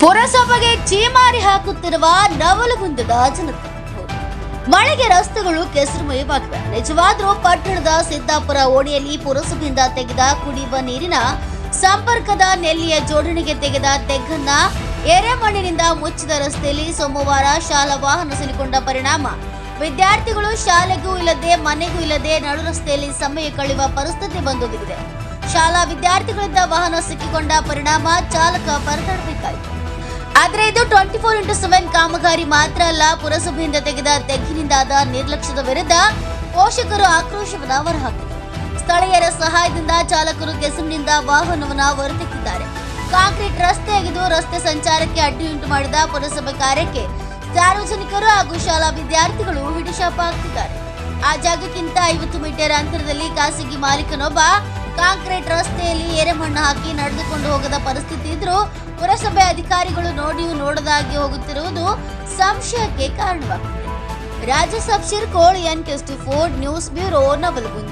ಪುರಸಭೆಗೆ ಚೀಮಾರಿ ಹಾಕುತ್ತಿರುವ ನವಲಗುಂದದ ಜನತೆ ಮಳೆಗೆ ರಸ್ತೆಗಳು ಕೆಸರುಮಯವಾಗಿವೆ. ನಿಜವಾದ್ರೂ ಪಟ್ಟಣದ ಸಿದ್ದಾಪುರ ಓಣಿಯಲ್ಲಿ ಪುರಸಭೆಯಿಂದ ತೆಗೆದ ಕುಡಿಯುವ ನೀರಿನ ಸಂಪರ್ಕದ ನೆಲ್ಲಿಯ ಜೋಡಣೆಗೆ ತೆಗೆದ ತೆಗ್ಗನ್ನ ಎರೆಮಣ್ಣಿನಿಂದ ಮುಚ್ಚಿದ ರಸ್ತೆಯಲ್ಲಿ ಸೋಮವಾರ ಶಾಲಾ ವಾಹನ ಸಿಲುಕೊಂಡ ಪರಿಣಾಮ. ವಿದ್ಯಾರ್ಥಿಗಳು ಶಾಲೆಗೂ ಇಲ್ಲದೆ ಮನೆಗೂ ಇಲ್ಲದೆ ನಡು ರಸ್ತೆಯಲ್ಲಿ ಸಮಯ ಕಳೆಯುವ ಪರಿಸ್ಥಿತಿ ಬಂದೊದಗಿದೆ. ಶಾಲಾ ವಿದ್ಯಾರ್ಥಿಗಳಿಂದ ವಾಹನ ಸಿಕ್ಕಿಕೊಂಡ ಪರಿಣಾಮ ಚಾಲಕ ಪರದಾಡಬೇಕಾಯಿತು ಆದರೆ ಇದು ಟ್ವೆಂಟಿ ಫೋರ್ ಇಂಟು ಸೆವೆನ್ ಕಾಮಗಾರಿ ಮಾತ್ರ ಅಲ್ಲ, ಪುರಸಭೆಯಿಂದ ತೆಗೆದ ತೆಗ್ಗಿನಿಂದಾದ ನಿರ್ಲಕ್ಷ್ಯದ ವಿರುದ್ಧ ಪೋಷಕರು ಆಕ್ರೋಶವನ್ನು ಹೊರಹಾಕಿದರು ಸ್ಥಳೀಯರ ಸಹಾಯದಿಂದ ಚಾಲಕರು ಕೆಸರಿನಿಂದ ವಾಹನವನ್ನು ಹೊರತೆಕ್ಕಿದ್ದಾರೆ ಕಾಂಕ್ರೀಟ್ ರಸ್ತೆ ಅಗೆದು ರಸ್ತೆ ಸಂಚಾರಕ್ಕೆ ಅಡ್ಡಿಯುಂಟು ಮಾಡಿದ ಪುರಸಭೆ ಕಾರ್ಯಕ್ಕೆ ಸಾರ್ವಜನಿಕರು ಹಾಗೂ ಶಾಲಾ ವಿದ್ಯಾರ್ಥಿಗಳು ಹಿಡಿಶಾಪ ಹಾಕ್ತಿದ್ದಾರೆ ಆ ಜಾಗಕ್ಕಿಂತ ಐವತ್ತು ಮೀಟರ್ ಅಂತರದಲ್ಲಿ ಖಾಸಗಿ ಮಾಲೀಕನೊಬ್ಬ ಕಾಂಕ್ರೀಟ್ ರಸ್ತೆಯಲ್ಲಿ ಎರೆಮಣ್ಣು ಹಾಕಿ ನಡೆದುಕೊಂಡು ಹೋಗದ ಪರಿಸ್ಥಿತಿ ಇದ್ರೂ ಪುರಸಭೆ ಅಧಿಕಾರಿಗಳು ನೋಡಿಯೂ ನೋಡದಾಗಿ ಹೋಗುತ್ತಿರುವುದು ಸಂಶಯಕ್ಕೆ ಕಾರಣವಾಗಿದೆ ರಾಜ ಸಬ್ಶಿರ್ ಕೋಳಿಯನ್ ಕೆಸ್ಟಿ ಫೋರ್ ನ್ಯೂಸ್ ಬ್ಯೂರೋ ನವಲಗುಂದ.